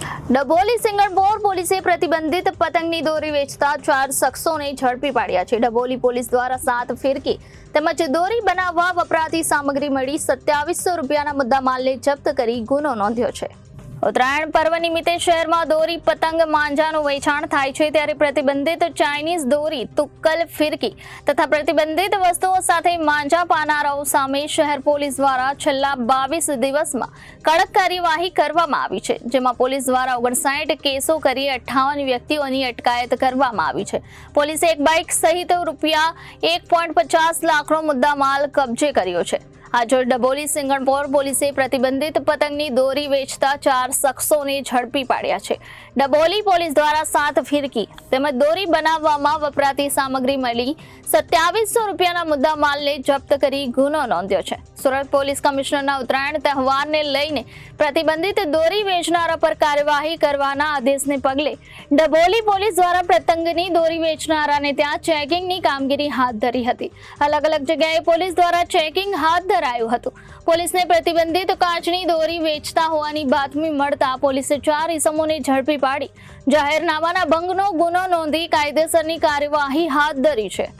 ડભોલી સિંગણપોર પોલીસે પ્રતિબંધિત પતંગની દોરી વેચતા ચાર શખ્સોને ઝડપી પાડ્યા છે. ડભોલી પોલીસ દ્વારા સાત ફિરકી તેમજ દોરી બનાવવા વપરાતી સામગ્રી મળી સત્યાવીસો રૂપિયાના મુદ્દામાલને જપ્ત કરી ગુનો નોંધ્યો છે. ઉત્તરાયણ પર્વ નિમિત્તે શહેરમાં દોરી, પતંગ, માંજાનું વેચાણ થાય છે ત્યારે પ્રતિબંધિત ચાઇનીઝ દોરી, તુક્કલ, ફિરકી તથા પ્રતિબંધિત વસ્તુઓ સાથે માંજા પાનારાઓ સામે શહેર પોલીસ દ્વારા છેલ્લા બાવીસ દિવસમાં કડક કાર્યવાહી કરવામાં આવી છે, જેમાં પોલીસ દ્વારા ઓગણસાઠ કેસો કરી અઠ્ઠાવન વ્યક્તિઓની અટકાયત કરવામાં આવી છે. પોલીસે એક બાઇક સહિત રૂપિયા એક પોઈન્ટ પચાસ લાખનો મુદ્દામાલ કબજે કર્યો છે. આજે ડબોલી સિંગણપોર પોલીસે પ્રતિબંધિત પતંગની દોરી વેચતા ચાર શખ્સોને ઝડપી પાડ્યા છે. ડબોલી પોલીસ દ્વારા સાત ફિરકી તેમજ દોરી બનાવવામાં વપરાતી સામગ્રી મળી સત્યાવીસો રૂપિયાના મુદ્દા માલને જપ્ત કરી ગુનો નોંધ્યો છે. સુરત પોલીસ કમિશનરના ઉત્તરાયણ તહેવારને લઈને પ્રતિબંધિત દોરી વેચનારા પર કાર્યવાહી કરવાના આદેશને પગલે ડબોલી પોલીસ દ્વારા પતંગની દોરી વેચનારાને ત્યાં ચેકિંગની કામગીરી હાથ ધરી હતી. અલગ અલગ જગ્યાએ પોલીસ દ્વારા ચેકિંગ હાથ ધરાયું હતું. પોલીસને પ્રતિબંધિત કાચની દોરી વેચતા હોવાની બાતમી મળતા પોલીસે ચાર ઇસમોને ઝડપી પાડી. જાહેરનામાના ભંગનો ગુનો નોંધી કાયદેસરની કાર્યવાહી હાથ ધરી છે.